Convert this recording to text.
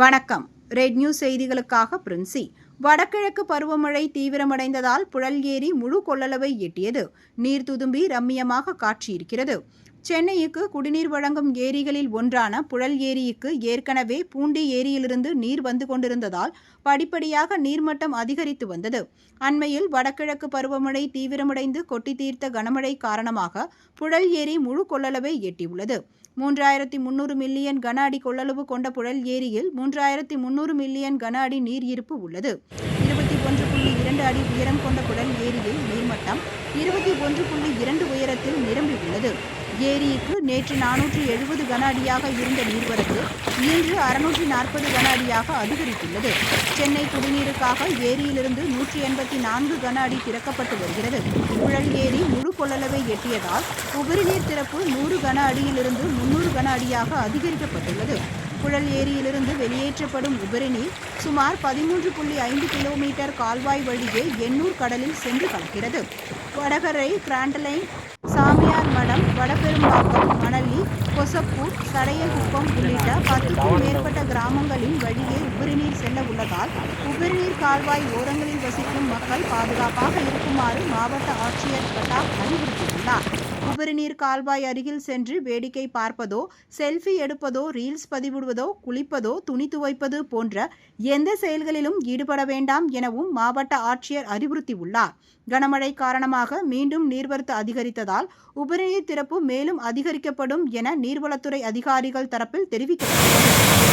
வணக்கம். Red news செய்திகளுக்காக பிரின்சி வடகிழக்கு பருவமழை தீவிரமடைந்ததால் புழல் ஏரி முழு கொள்ளளவை எட்டியது. நீர் துதும்பி ரம்மியமாக காட்சியிருக்கிறது. சென்னைக்கு குடிநீர் வழங்கும் ஏரிகளில் ஒன்றான புழல் ஏரிக்கு ஏற்கனவே பூண்டி ஏரியிலிருந்து நீர் வந்து கொண்டிருந்ததால் படிப்படியாக நீர்மட்டம் அதிகரித்து வந்தது. அண்மையில் வடகிழக்கு பருவமழை தீவிரமடைந்து கொட்டி தீர்த்த கனமழை காரணமாக புழல் ஏரி முழு கொள்ளளவை எட்டியுள்ளது. மூன்றாயிரத்தி முன்னூறு மில்லியன் கன அடி கொள்ளளவு கொண்ட புழல் ஏரியில் மூன்றாயிரத்தி முன்னூறு மில்லியன் கன அடி நீர் இருப்பு உள்ளது. இருபத்தி ஒன்று புள்ளி இரண்டு அடி உயரம் கொண்ட புழல் ஏரியில் நீர்மட்டம் இருபத்தி ஒன்று புள்ளி இரண்டு உயரத்தில் நிரம்பியுள்ளது. ஏரிக்கு நேற்று நானூற்றி எழுபது கன அடியாக இருந்த நீர்வரத்து இன்று அறுநூற்றி நாற்பது கன அடியாக அதிகரித்துள்ளது. சென்னை குடிநீருக்காக ஏரியிலிருந்து நூற்றி எண்பத்தி நான்கு கன அடி திறக்கப்பட்டு வருகிறது. குழல் ஏரி முழு கொள்ளளவை எட்டியதால் உபரிநீர் திறப்பு நூறு கன அடியிலிருந்து முன்னூறு கன அடியாக அதிகரிக்கப்பட்டுள்ளது. புழல் ஏரியிலிருந்து வெளியேற்றப்படும் உபரிநீர் சுமார் பதிமூன்று புள்ளி ஐந்து கிலோமீட்டர் கால்வாய் வழியே எண்ணூர் கடலில் சென்று கலக்கிறது. வடகரை கிராண்டலைன் சாமியார் மடம் வடபெரும்பாக்கம் மணலி கொசப்பூர் சடையகுப்பம் உள்ளிட்ட பத்துக்கும் மேற்பட்ட கிராமங்களின் வழியே உபரிநீர் செல்ல உள்ளதால் உபரிநீர் கால்வாய் ஓரங்களில் வசிக்கும் மக்கள் பாதுகாப்பாக இருக்குமாறு மாவட்ட ஆட்சியர் பிரதாப் அறிவுறுத்தியுள்ளார் உபரிநீர் கால்வாய் அருகில் சென்று வேடிக்கை பார்ப்பதோ செல்ஃபி எடுப்பதோ ரீல்ஸ் பதிவிடுவதோ குளிப்பதோ துணி துவைப்பது போன்ற எந்த செயல்களிலும் ஈடுபட வேண்டாம் எனவும் மாவட்ட ஆட்சியர் அறிவுறுத்தியுள்ளார். கனமழை காரணமாக மீண்டும் நீர்வரத்து அதிகரித்ததால் உபரிநீர் திறப்பு மேலும் அதிகரிக்கப்படும் என நீர்வளத்துறை அதிகாரிகள் தரப்பில் தெரிவிக்கப்பட்டுள்ளது.